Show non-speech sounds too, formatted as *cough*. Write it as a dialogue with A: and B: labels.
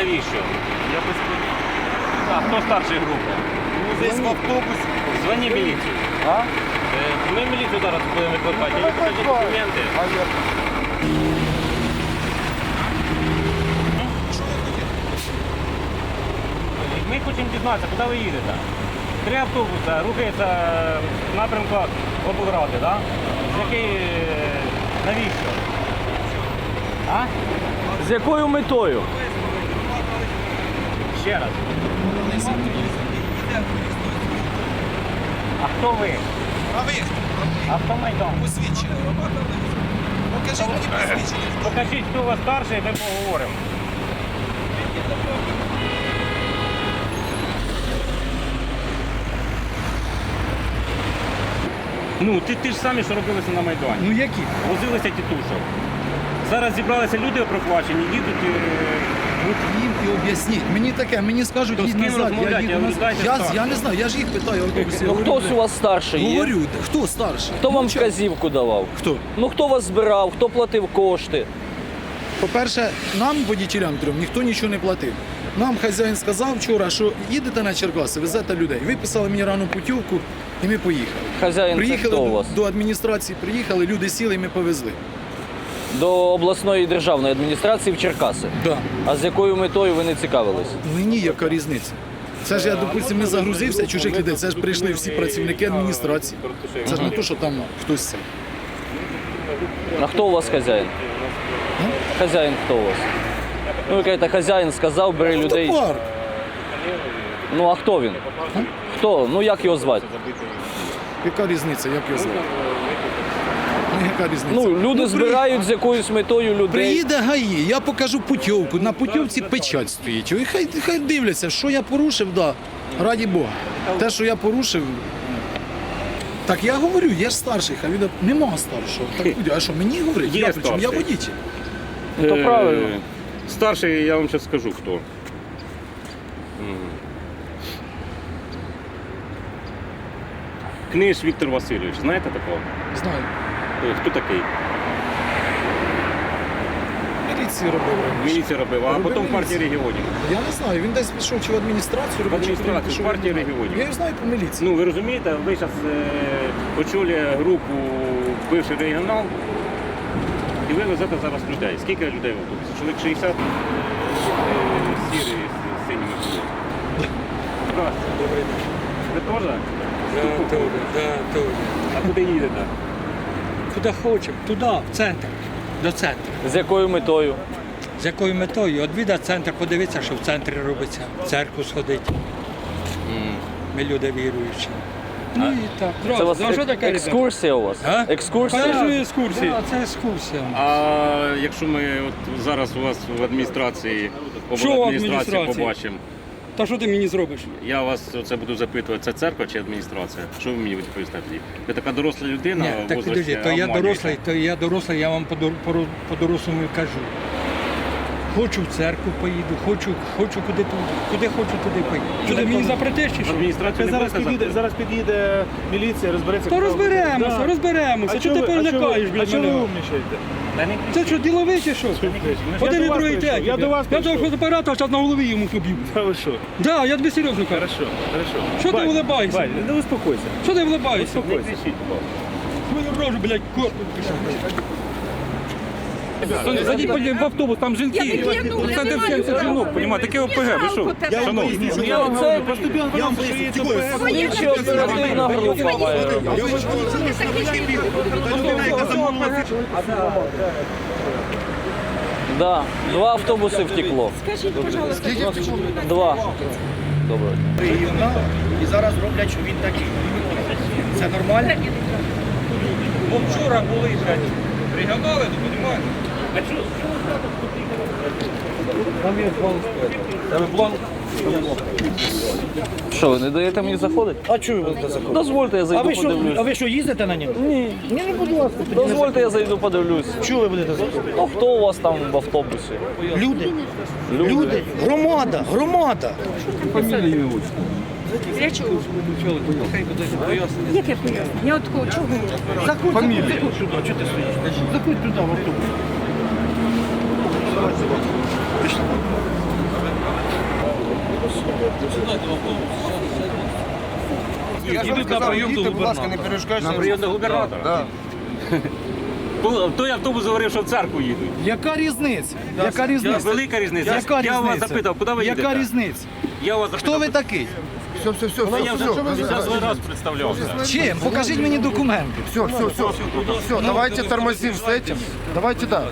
A: Навіщо?
B: Я без поняття.
A: А хто старший групи?
B: Ну, десь в автобусі.
A: Дзвоні міліцію.
B: А?
A: Е, Ми міліцію зараз будемо викликати. Їй покажіть документи.
B: А я...
A: Ми хочемо дізнатися, куди ви їдете. Три автобуси рухаються в напрямку облради, так? З який... е, Навіщо? А?
C: З якою метою?
A: Ще раз. А хто ви?
D: А ви хто?
A: Автомайдан.
D: Посвідчення. Покажіть мені посвідчення.
A: Покажіть, хто у вас старший, і ми поговоримо. Ну, ти, ти ж самі, що робилися на Майдані.
E: Ну які?
A: Возилися тітушок. Зараз зібралися люди проплачені, їдуть. е,
E: От їм і об'ясніть. Мені таке, мені скажуть,
A: То з
E: їдь
A: ким
E: назад, я
A: розмовляти?
E: їду
A: Я
E: назад. Я, я не знаю, я ж їх питаю, автобусі.
C: Ну
E: говорю,
C: хтось у вас старший є?
E: Говорю, хто старший?
C: Хто вам
E: Ну,
C: вказівку давав?
E: Хто?
C: Ну хто вас збирав, хто платив кошти?
E: По-перше, нам, водітелям трьом, ніхто нічого не платив. Нам хазяїн сказав вчора, що їдете на Черкаси, везете людей. Виписали мені рану путівку і ми поїхали.
C: Хазяїн це
E: Приїхали
C: хто у
E: до,
C: вас?
E: до адміністрації, приїхали, люди сіли і ми повезли.
C: До обласної державної адміністрації в Черкаси.
E: Да.
C: А з якою метою ви не цікавились?
E: Мені яка різниця? Це ж я, допустимо, не загрузився чужих людей. Це ж прийшли всі працівники адміністрації. Це ж не то, що там хтось. це.
C: А хто у вас хазяїн? Хазяїн хто у вас? Ну, ви кажете, хазяїн сказав, бери людей.
E: Автопарк.
C: Ну а хто він? Хто? Ну як його звати?
E: Яка різниця, як його звати? Ну, яка різниця?
C: Ну, люди
E: при-
C: збирають з якоюсь метою людей.
E: Приїде ГАІ, я покажу путівку. На путівці печать стоїть. І хай, хай дивляться, що я порушив, да. раді Бога. Те, що я порушив. Так я говорю, я ж старший, хай від... нема старшого. Так, *laughs* а що, мені говорить?
A: Є
E: я, при чому? я
A: старший.
E: водитель.
C: Ну, то правильно.
A: Е, Старший, я вам зараз скажу хто. М. Книж Віктор Васильович, знаєте такого?
E: Знаю.
A: Е, Хто такий?
E: Міліції робив раніше.
A: Міліція робив, а
E: Робив
A: потім в партії регіонів.
E: Я не знаю, він десь пішов чи в адміністрацію робив, чи
A: адміністрацію,
E: пішов
A: в партії регіонів.
E: Я його знаю по міліції.
A: Ну ви розумієте, ви зараз очолює групу бивший регіонал, і ви везете зараз людей. Скільки людей в автобусі? Чоловік 60 е, сірі з синіми. Здравствуйте. Ви теж?
F: Да, тоже, да, тоже.
A: А куди їдете?
F: Куди хочемо, туди, в центр, до центру.
C: З якою метою?
F: З якою метою? Відвідати центр, подивитися, що в центрі робиться, в церкву сходити. Ми люди віруючі. Ну і так.
C: Це у вас
F: Ну, що
C: ек-
F: таке,
C: екскурсія у вас?
F: А?
C: Екскурсія?
F: Конечно, екскурсія. Да, це екскурсія.
A: А якщо ми от зараз у вас в адміністрації,
F: Що в
A: обладміністрації
F: адміністрації?
A: побачимо,
F: Та що ти мені зробиш?
A: я вас це буду запитувати, це церква чи адміністрація? Що ви мені відповісте тоді? Ви така доросла людина
F: Ні, так
A: возрасті,
F: підожди, то я
A: обманюєте.
F: дорослий, то я дорослий, я вам по, по, по дорослому кажу. Хочу в церкву поїду, хочу, хочу куди, куди хочу, туди поїду. Що ти мені запретиш чи що?
A: адміністрацію не
B: Зараз
A: будете запитувати?
B: зараз під'їде міліція, розбереться.
F: То
B: хто-
F: розберемося,
B: Да.
F: розберемося.
B: А
F: Чого ти
B: чого ви- а чого ви-
F: перелякаєш,
B: А
F: блядь,
B: чого ви
F: мене?
B: умнічаєте?
A: Та не
F: Це що, діловий чи що?
A: Ну,
F: Один і
B: вас
F: другий
B: прийшов,
F: третій.
B: я до вас
F: Я того
B: прийшов.
F: фотоапарата зараз на голові йому поб'ю.
B: Та ви що?
F: Да, я тобі серйозно кажу.
B: Хорошо, хорошо.
F: Що ти
B: Бать,
F: улибаєшся?
B: Бать, не успокойся.
F: Що ти влибаєшся?
A: Не кричіть, будь ласка.
F: Свою рожу, блядь, корпус.
G: Зайдіть потім в автобус, там жінки. Центр 70 жінок, понімаєте, таке ОПГ, ви що? Шановні.
A: Ну, я вам
B: інформація, що є ЧП.
C: Слідчо оперативна група має робити. Да, два автобуси втекло.
H: Скажіть, пожалуйста,
C: Два. Добре.
I: і зараз роблять, що він такий. Це нормально?
F: Бо вчора були, блядь, регіонали, ти розумієш?
C: Що, ви не даєте мені заходити?
I: А чого ви будете заходити?
C: Дозвольте, я
I: А ви що, а ви що, їздите на ньому?
C: Ні.
I: Ні, не будь ласка.
C: Дозвольте, я зайду подивлюсь.
I: Чого ви будете заходити?
C: Ну хто у вас там в автобусі?
I: Люди. Люди. Громада. Громада.
H: Я чого? Яке пояснення? Я от кого- чого?
I: Заходь, Фамілія. заходь сюди. Чого ти стоїш? Заходь туди в автобус.
A: Їдуть на прийом до губернатора. На прийом до губернатора? То- Той автобус говорив, що в церкву їдуть.
E: Яка різниця? Яка різниця?
A: Велика різниця.
E: Яка
A: Я вас
E: різниця?
A: запитав, куди ви їдете?
E: Яка різниця?
A: Я вас
E: Хто ви такий?
J: Все, все, все,
A: все, Я
J: все,
A: вже
J: все,
A: десятий раз представлявся.
E: Чим? Покажіть мені документи.
J: все, все, все, все, давайте тормозим с этим. Давайте, да.